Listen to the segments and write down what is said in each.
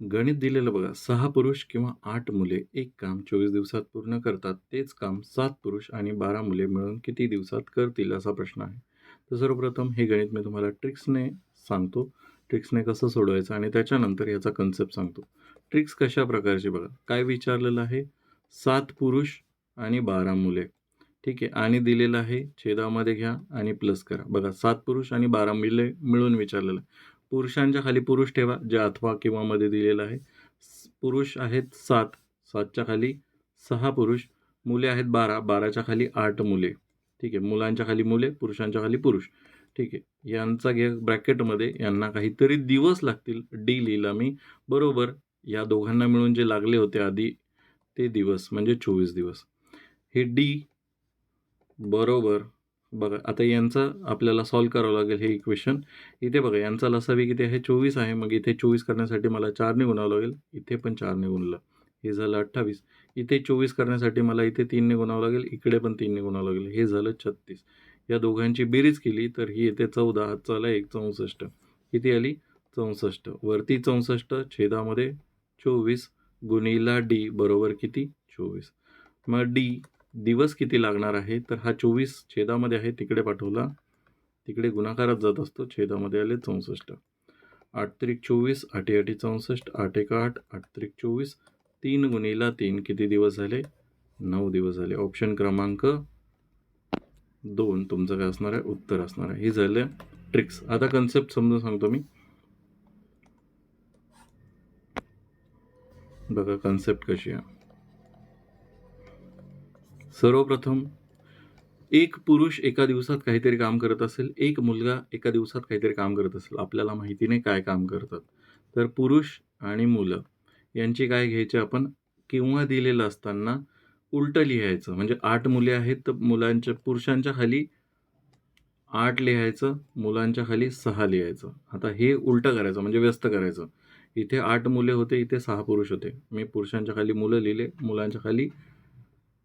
गणित दिलेलं बघा सहा पुरुष किंवा आठ मुले एक काम चोवीस दिवसात पूर्ण करतात तेच काम सात पुरुष आणि बारा मुले मिळून किती दिवसात करतील असा प्रश्न आहे. तर सर्वप्रथम हे गणित मी तुम्हाला ट्रिक्सने सांगतो. ट्रिक्सने कसं सोडवायचं आणि त्याच्यानंतर याचा कन्सेप्ट सांगतो. ट्रिक्स कशा प्रकारची बघा काय विचारलेलं आहे? सात पुरुष आणि बारा मुले. ठीक आहे आणि दिलेलं आहे छेदामध्ये घ्या आणि प्लस करा. बघा सात पुरुष आणि बारा मुले मिळून विचारलेलं आहे. पुरुषांच्या खाली पुरुष ठेवा जे अथवा किंवा मध्ये दिलेलं आहे. पुरुष आहेत सात. सातच्या खाली सहा पुरुष मुले आहेत बारा. बाराच्या खाली आठ मुले. ठीक आहे. मुलांच्या खाली मुले पुरुषांच्या खाली पुरुष. ठीक आहे. यांचा घे ब्रॅकेटमध्ये यांना काहीतरी दिवस लागतील डी लिहिला मी. बरोबर या दोघांना मिळून जे लागले होते आधी ते दिवस म्हणजे चोवीस दिवस. हे डी बरोबर. बघा आता यांचं आपल्याला सॉल्व करावं लागेल हे इक्वेशन इथे बघा यांचा लसावी किती आहे? चोवीस आहे. मग इथे चोवीस करण्यासाठी मला चारने गुणावं लागेल. इथे पण चारने गुणलं हे झालं अठ्ठावीस. इथे चोवीस करण्यासाठी मला इथे तीनने गुणावं लागेल. इकडे पण तीनने गुणावं लागेल. हे झालं छत्तीस. या दोघांची बेरीज केली तर ही येते चौदा. हात चाला एक चौसष्ट. किती आली? चौसष्ट. वरती चौसष्ट छेदामध्ये चोवीस गुणिला डी बरोबर किती? चोवीस. मग डी दिवस किती लागणार आहे? तर हा चोवीस छेदामध्ये आहे तिकडे पाठवला. तिकडे गुणाकारात जात असतो छेदामध्ये आले चौसष्ट. आठ त्रिक चोवीस आठी आठी चौसष्ट आठ एक आठ आठ त्रिक चोवीस तीन गुणीला तीन किती दिवस झाले? नऊ दिवस झाले. ऑप्शन क्रमांक दोन तुमचं काय असणार आहे? उत्तर असणार आहे. हे झालं ट्रिक्स. आता कन्सेप्ट समजून सांगतो मी. बघा कन्सेप्ट कशी आहे. सर्वप्रथम एक पुरुष एका दिवसात काहीतरी काम करत असेल एक मुलगा एका दिवसात काहीतरी काम करत असेल आपल्याला माहिती नाही काय काम करतात. तर पुरुष आणि मुलं यांची काय घ्यायची आपण? किंवा दिलेलं असताना उलटं लिहायचं. म्हणजे आठ मुले आहेत तर मुलांच्या पुरुषांच्या खाली आठ लिहायचं मुलांच्या खाली सहा लिहायचं. आता हे उलटं करायचं म्हणजे व्यस्त करायचं. इथे आठ मुले होते इथे सहा पुरुष होते. मी पुरुषांच्या खाली मुलं लिहिले मुलांच्या खाली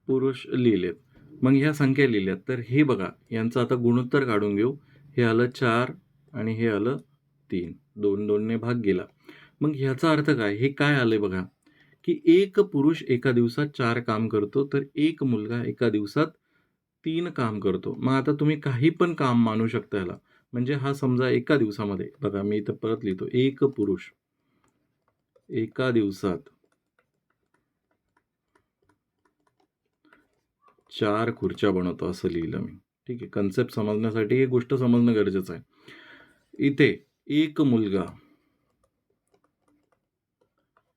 पुरुष लिहिलेत. मग ह्या संख्या लिहिल्यात. तर हे बघा यांचं आता गुणोत्तर काढून घेऊ. हे आलं चार आणि हे आलं तीन. दोन दोनने भाग गेला. मग ह्याचा अर्थ काय? हे काय आलंय बघा? की एक पुरुष एका दिवसात चार काम करतो तर एक मुलगा एका दिवसात तीन काम करतो. मग आता तुम्ही काही पण काम मानू शकता ह्याला म्हणजे हा समजा एका दिवसामध्ये बघा मी इथं परत लिहितो. एक पुरुष एका दिवसात चार खुर्च्या बनवतो असं लिहिलं मी. ठीक आहे. कन्सेप्ट समजण्यासाठी ही गोष्ट समजणं गरजेचं आहे. इथे एक मुलगा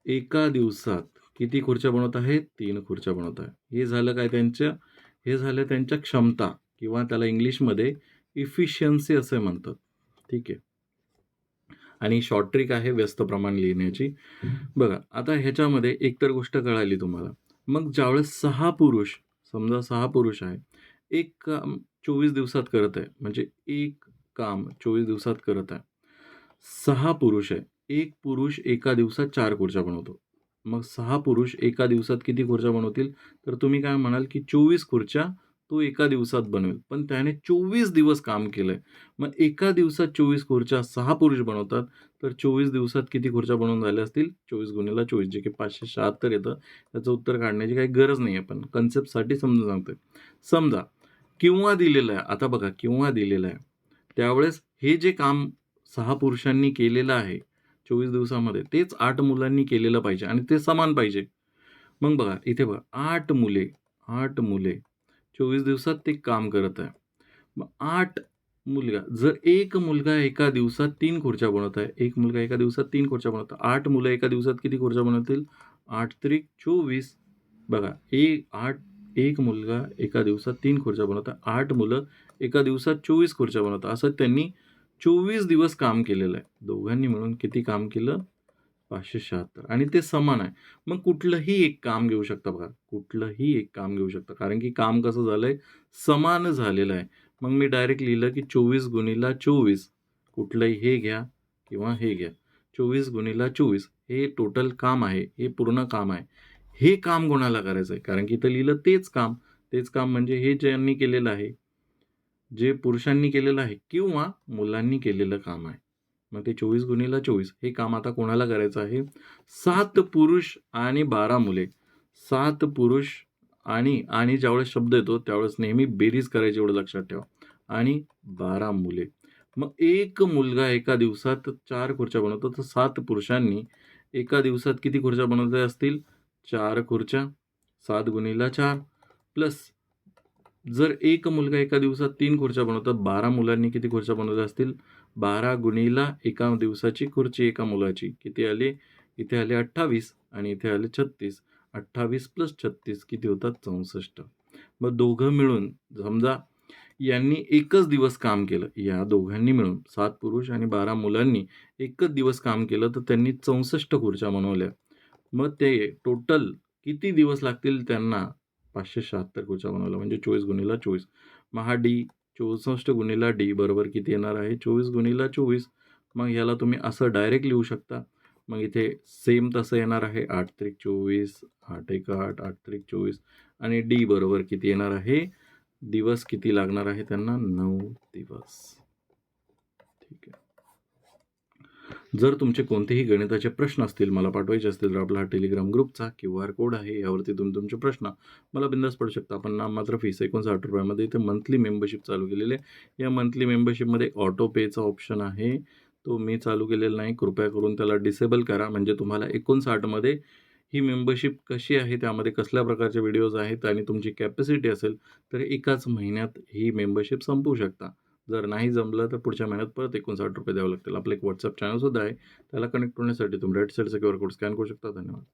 एका दिवसात किती खुर्च्या बनवत आहे? तीन खुर्च्या बनवत आहे. हे झालं काय त्यांच्या? हे झालं त्यांच्या क्षमता किंवा त्याला इंग्लिशमध्ये इफिशियन्सी असे म्हणतात. ठीक आहे. आणि शॉर्ट ट्रिक आहे व्यस्त प्रमाण लिहिण्याची. बघा आता ह्याच्यामध्ये एकतर गोष्ट कळाली तुम्हाला. मग ज्यावेळेस सहा पुरुष समजा सहा पुरुष आहे एक काम चोवीस दिवसात करत आहे म्हणजे एक काम चोवीस दिवसात करत आहे. सहा पुरुष आहे एक पुरुष एका दिवसात चार खुर्च्या बनवतो. मग सहा पुरुष एका दिवसात किती खुर्च्या बनवतील? तर तुम्ही काय म्हणाल की चोवीस खुर्च्या तो एका दिवसात बनवेल. पण त्याने चोवीस दिवस काम केलंय. मग एका दिवसात चोवीस खुर्च्या सहा पुरुष बनवतात. तर चोवीस दिवसात किती खुर्च्या बनवून झाल्या असतील? चोवीस गुन्हेला चोवीस. जे की पाचशे शहात्तर येतं. त्याचं उत्तर काढण्याची काही गरज नाही आहे पण कन्सेप्टसाठी समजून सांगतोय. समजा किंवा दिलेलं आहे. आता बघा किंवा दिलेलं आहे. त्यावेळेस हे जे काम सहा पुरुषांनी केलेलं आहे चोवीस दिवसामध्ये तेच आठ मुलांनी केलेलं पाहिजे. आणि ते समान पाहिजे. मग बघा इथे बघा आठ मुले आठ मुले चोवीस दिवसात ते काम करत आहे. मग आठ मुलगा जर एक मुलगा एका दिवसात तीन खुर्च्या बनवत आहे एक मुलगा एका दिवसात तीन खुर्च्या बनवत आहे आठ मुलं एका दिवसात किती खुर्च्या बनवतील? आठ त्रिक चोवीस. बघा एक आठ एक मुलगा एका दिवसात तीन खुर्च्या बनवतात आठ मुलं एका दिवसात चोवीस खुर्च्या बनवतात असं त्यांनी चोवीस दिवस काम केलेलं आहे. दोघांनी मिळून किती काम केलं? पाचशे शहात्तर. आणि ते समान आहे. मग कुठलंही एक काम घेऊ शकता बघा. कुठलंही एक काम घेऊ शकता. कारण की काम कसं झालं आहे समान झालेलं आहे. मग मी डायरेक्ट लिहिलं की चोवीस गुणीला चोवीस. कुठलंही हे घ्या किंवा हे घ्या. चोवीस गुणीला चोवीस. हे टोटल काम आहे. हे पूर्ण काम आहे. हे काम कोणाला करायचं आहे कारण की इथं लिहिलं तेच काम. तेच काम म्हणजे हे ज्यांनी केलेलं आहे जे पुरुषांनी केलेलं आहे किंवा मुलांनी केलेलं काम आहे. मग ते चोवीस गुणीला चोवीस. हे काम आता कोणाला करायचं आहे? सात पुरुष आणि बारा मुले. सात पुरुष आणि आणि ज्यावेळेस शब्द येतो त्यावेळेस नेहमी बेरीज करायची एवढं लक्षात ठेवा. आणि बारा मुले. मग एक मुलगा एका दिवसात चार खुर्च्या बनवतो. तर सात पुरुषांनी एका दिवसात किती खुर्च्या बनवता असतील? चार खुर्च्या सात गुणीला चार. प्लस जर एक मुलगा एका दिवसात तीन खुर्च्या बनवतात बारा मुलांनी किती खुर्च्या बनवल्या असतील? बारा गुणीला एका दिवसाची खुर्ची एका मुलाची. किती आली? इथे आले अठ्ठावीस आणि इथे आले छत्तीस. अठ्ठावीस प्लस छत्तीस किती होतात? चौसष्ट. मग दोघं मिळून समजा यांनी एकच दिवस काम केलं. या दोघांनी मिळून सात पुरुष आणि बारा मुलांनी एकच दिवस काम केलं तर त्यांनी चौसष्ट खुर्च्या बनवल्या. मग ते टोटल किती दिवस लागतील त्यांना? पाचशे शहात्तर खुर्च्या बनवल्या. म्हणजे चोवीस गुणीला चोवीस. मग हा डी चौसष्ट गुणिला डी बरोबर किती येणार आहे? चोवीस गुणिला चोवीस. मग ह्याला तुम्ही असं डायरेक्ट लिहू शकता. मग इथे सेम तसं येणार आहे. आठ त्रिक चोवीस आठ एक आठ आठ त्रिक चोवीस. आणि डी बरोबर किती येणार आहे? दिवस किती लागणार आहे त्यांना? नऊ दिवस ठीक आहे जर तुमचे कोणतेही गणिताचे प्रश्न असतील मला पाठवायचे असतील तर आपला हा टेलिग्राम ग्रुपचा क्यू आर कोड आहे यावरती तुम्ही तुमचे प्रश्न मला बिंदास पडू शकता. आपण नाम मात्र फीस एकोणसाठ रुपयामध्ये इथे मंथली मेंबरशिप चालू केलेली आहे. या मंथली मेंबरशिपमध्ये ऑटो पेचा ऑप्शन आहे. तो मी चालू केलेला नाही. कृपया करून त्याला डिसेबल करा. म्हणजे तुम्हाला एकोणसाठमध्ये ही मेंबरशिप कशी आहे त्यामध्ये कसल्या प्रकारचे व्हिडिओज आहेत आणि तुमची कॅपॅसिटी असेल तर एकाच महिन्यात ही मेंबरशिप संपवू शकता. जर नाही जमलं तर पुढच्या महिन्यात परत एकोणसाठ रुपये द्यावे लागतील. आपलं एक व्हॉट्सअप चॅनलसुद्धा आहे. त्याला कनेक्ट होण्यासाठी तुम्ही राईट साईडचा क्यू आर कोड स्कॅन करू शकता. धन्यवाद.